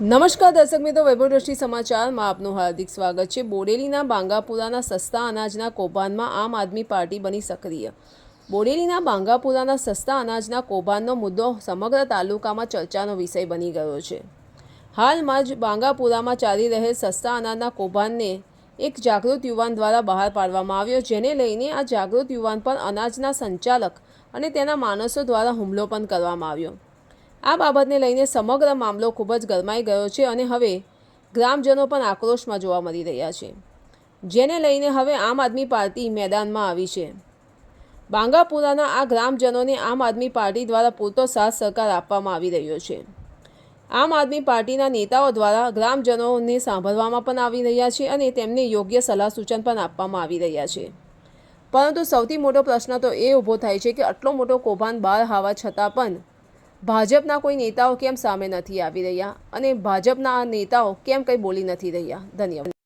નમસ્કાર દર્શક મિત્રો, વૈભવ દ્રષ્ટિ સમાચારમાં આપનું હાર્દિક સ્વાગત છે. બોડેલીના બાંગાપુરાના સસ્તા અનાજના કૌભાંડમાં આમ આદમી પાર્ટી બની સક્રિય. બોડેલીના બાંગાપુરાના સસ્તા અનાજના કૌભાંડનો મુદ્દો સમગ્ર તાલુકામાં ચર્ચાનો વિષય બની ગયો છે. હાલમાં જ બાંગાપુરામાં ચાલી રહેલ સસ્તા અનાજના કૌભાંડને એક જાગૃત યુવાન દ્વારા બહાર પાડવામાં આવ્યો, જેને લઈને આ જાગૃત યુવાન પર અનાજના સંચાલક અને તેના માણસો દ્વારા હુમલો પણ કરવામાં આવ્યો. આ બાબતને લઈને સમગ્ર મામલો ખૂબ જ ગરમાઈ ગયો છે અને હવે ગ્રામજનો પણ આક્રોશમાં જોવા મળી રહ્યા છે. જેને લઈને હવે આમ આદમી પાર્ટી મેદાનમાં આવી છે. બાંગાપુરાના આ ગ્રામજનોને આમ આદમી પાર્ટી દ્વારા પૂરતો સાથ સહકાર આપવામાં આવી રહ્યો છે. આમ આદમી પાર્ટીના નેતાઓ દ્વારા ગ્રામજનોને સાંભળવામાં પણ આવી રહ્યા છે અને તેમને યોગ્ય સલાહ સૂચન પણ આપવામાં આવી રહ્યા છે. પરંતુ સૌથી મોટો પ્રશ્ન તો એ ઊભો થાય છે કે આટલો મોટો કૌભાંડ બહાર આવવા છતાં પણ ભાજપના કોઈ નેતાઓ કેમ સામે નથી આવી રહ્યા? અને ભાજપના નેતાઓ કેમ કંઈ બોલી નથી રહ્યા? ધન્યવાદ.